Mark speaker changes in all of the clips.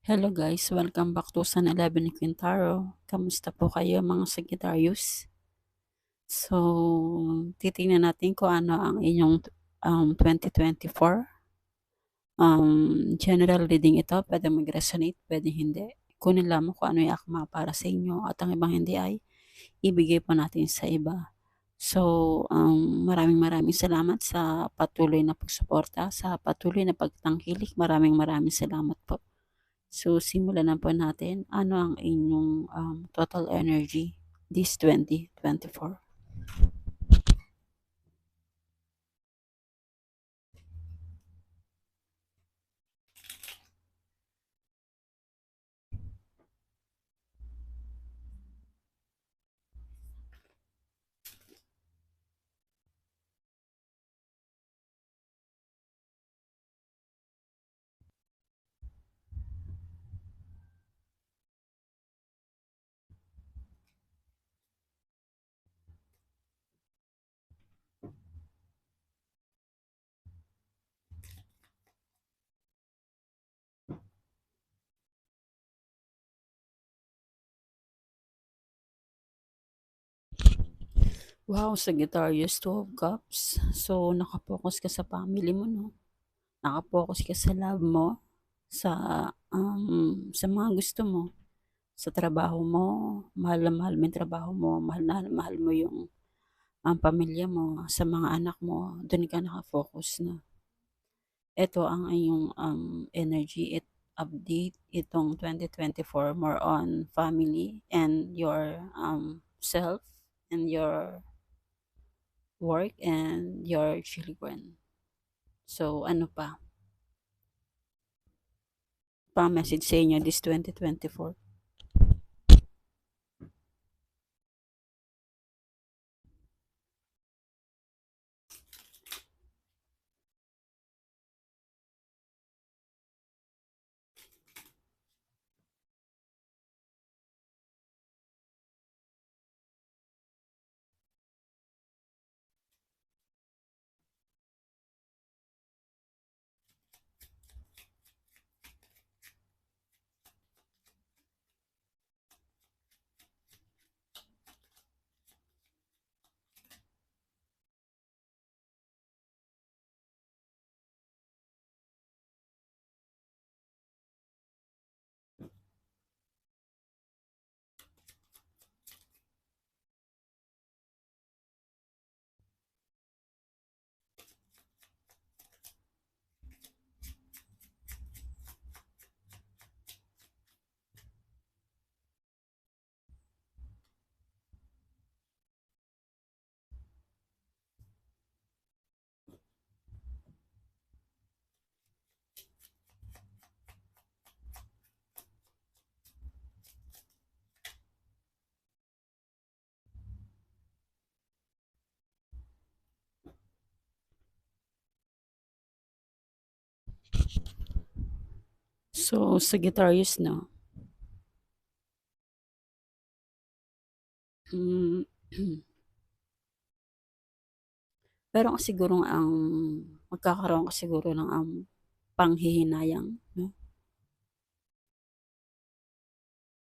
Speaker 1: Hello guys, welcome back to San 11 ni Quintaro. Kamusta po kayo mga Sagittarius? So, titingnan natin kung ano ang inyong um, 2024. Um, general reading ito, pwede mag-resonate, pwede hindi. Kunin lamang kung ano yung akma para sa inyo at ang ibang hindi ay ibigay po natin sa iba. So, um, maraming maraming salamat sa patuloy na pagsuporta, sa patuloy na pagtangkilik. Maraming maraming salamat po. So, simulan na po natin. Ano ang inyong um, total energy this 2024? Wow, Sagittarius, Two of Cups. So, nakapokus ka sa family mo, no? Nakapokus ka sa love mo, sa, um, sa mga gusto mo, sa trabaho mo, mahal na mahal mo yung trabaho mo, mahal na mahal mo yung ang pamilya mo, sa mga anak mo, doon ka nakafocus na. Ito ang iyong um, energy, it update itong 2024 more on family and your um, self and your work and your children. So, ano pa? Pa-message sa inyo this 2024. So, Sagittarius, no? Mm. Pero siguro ang magkakaroon ka siguro ng um, panghihinayang, no?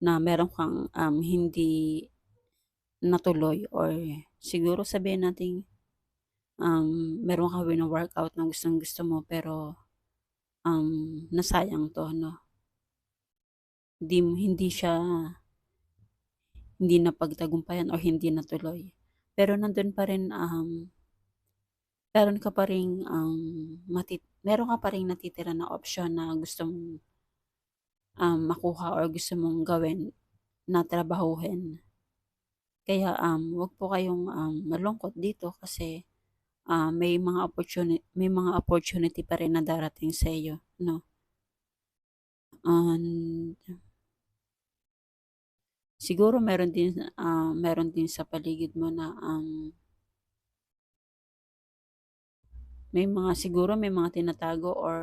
Speaker 1: Na meron kang um, hindi natuloy or siguro sabihin natin um, meron ka na workout na gustong gusto mo pero um, nasayang to, no? Hindi, hindi siya hindi na pagtagumpayan o hindi natuloy. Pero nandun pa rin um, meron ka pa rin um, matit meron ka pa rin natitira na option na gusto mong um, makuha or gusto mong gawin na trabahuhin. Kaya um, wag po kayong um, malungkot dito kasi uh, may mga opportunity may mga opportunity pa rin na darating sa iyo, no? And siguro meron din uh, meron din sa paligid mo na um, may mga siguro may mga tinatago or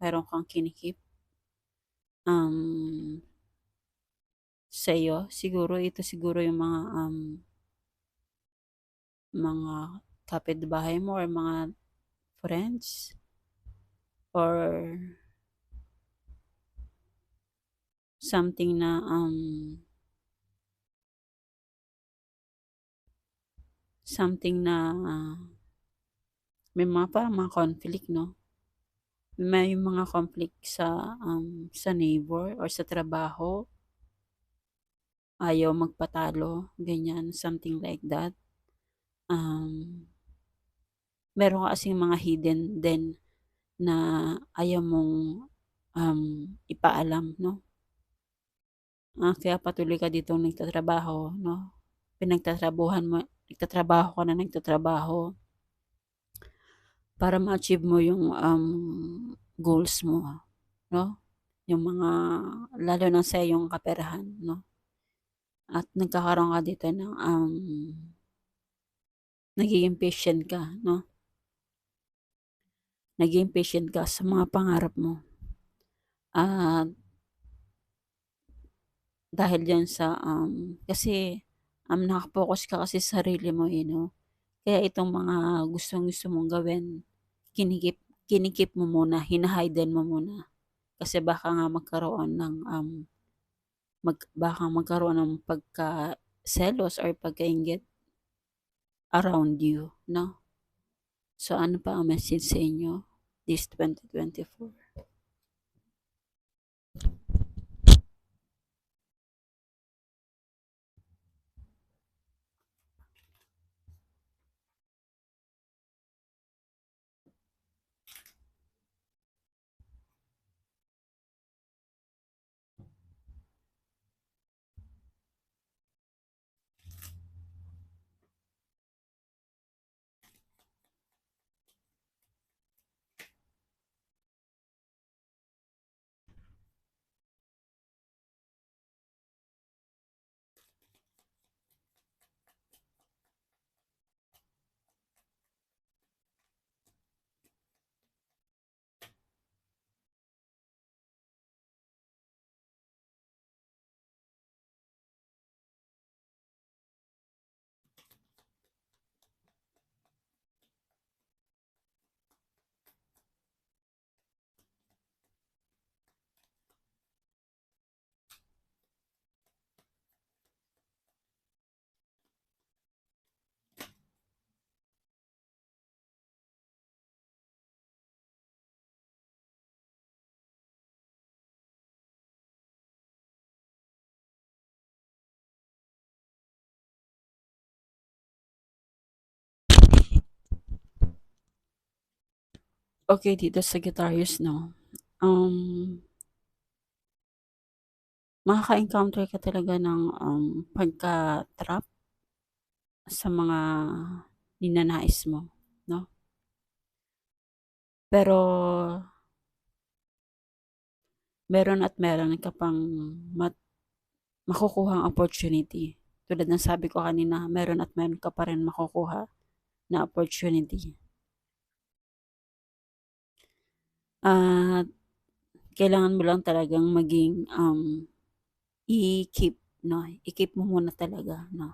Speaker 1: meron kang kinikip um, sa iyo. Siguro ito siguro yung mga um, mga kapitbahay mo or mga friends or something na, um something na may mga parang mga conflict 'no? May mga conflict sa, um, sa neighbor or sa trabaho. Ayaw magpatalo, ganyan, something like that. Um, meron ka kasing mga hidden din na ayaw mong, um, ipaalam 'no? Ah, kaya patuloy ka ditong nagtatrabaho 'no? Pinagtatrabuhan mo nagtatrabaho ka na nagtatrabaho para ma-achieve mo yung, um, goals mo, 'no? Yung mga lalo na sa iyong kaperahan 'no? At nagkakaroon ka dito ng, um nagiging patient ka 'no? Nagiging patient ka sa mga pangarap mo. At dahil diyan sa, um, kasi, um, naka-focus ka kasi sa sarili mo, eh, 'no? Kaya itong mga gustong-gusto mong gawin, kinikip kinikip mo muna, hina-hide mo muna. Kasi baka nga magkaroon ng, um, mag baka magkaroon ng pagkaselos or pagkainggit around you 'no? So, ano pa ang message sa inyo this 2024? Okay, dito sa Sagittarius 'no, um makaka-encounter ka talaga ng, um, pagka-trap sa mga ninanais mo 'no? Pero meron at meron ka pang mat makukuhang opportunity. Tulad ng sabi ko kanina, meron at meron ka pa rin makukuha na opportunity. At kailangan mo lang talagang maging, um, i-keep 'no, i-keep mo muna talaga 'no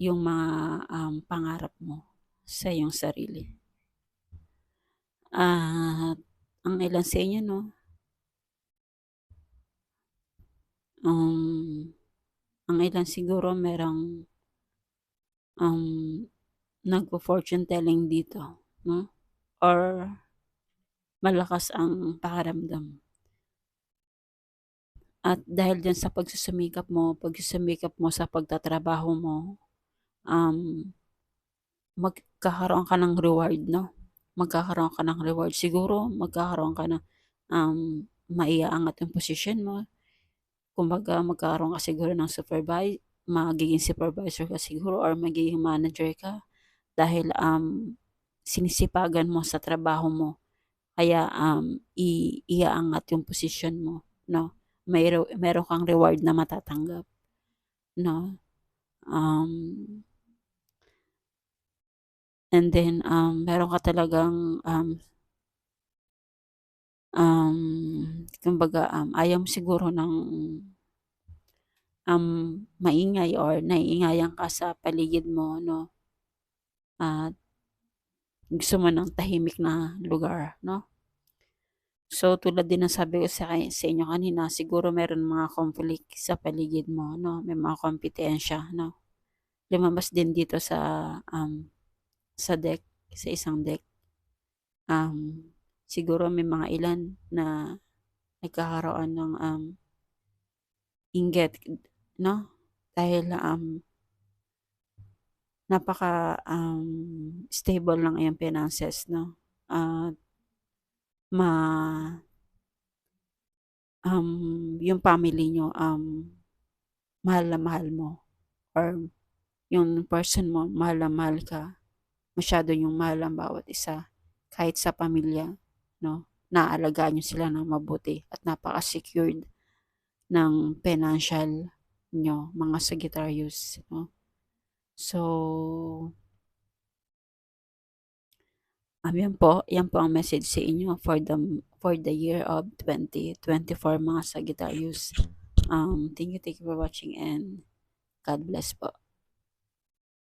Speaker 1: yung mga, um, pangarap mo sa iyong sarili. At ang ilan sa inyo 'no um, ang ilan siguro merong, um, nagfo-fortune telling dito 'no, or malakas ang pakiramdam. At dahil diyan sa pagsusumikap mo pagsusumikap mo sa pagtatrabaho mo, um, magkakaroon ka ng reward 'no, magkakaroon ka ng reward. Siguro magkakaroon ka ng, um, maiaangat yung posisyon mo. Kumbaga magkakaroon ka siguro ng supervi magiging supervisor ka siguro or magiging manager ka dahil, um, sinisipagan mo sa trabaho mo. Kaya, um, i iaangat yung posisyon mo 'no, mayro meron kang reward na matatanggap 'no, um and then, um, meron ka talagang, um um, kumbaga, um, ayaw mo siguro ng um, maingay or naiingayan ka sa paligid mo 'no. At gusto mo ng tahimik na lugar 'no. So, tulad din ng sabi ko sa sa inyo kanina, siguro meron mga conflict sa paligid mo 'no, may mga kompetensya 'no. Lumabas din dito sa, um, sa deck, sa isang deck. Um, siguro may mga ilan na nagkakaroon ng, um inggit 'no, dahil, um napaka, um, stable ng iyong finances 'no, at ma um, yung family niyo, um, mahal na mahal mo or yung person mo mahal na mahal ka, masyado niyong mahal ang bawat isa. Kahit sa pamilya 'no, naaalagaan niyo sila ng mabuti at napaka-secured ng financial niyo mga Sagittarius 'no. So um, yan po, yan po ang message sa inyo for the for the year of 2024 mga Sagittarius. Um, thank you, thank you for watching and God bless po.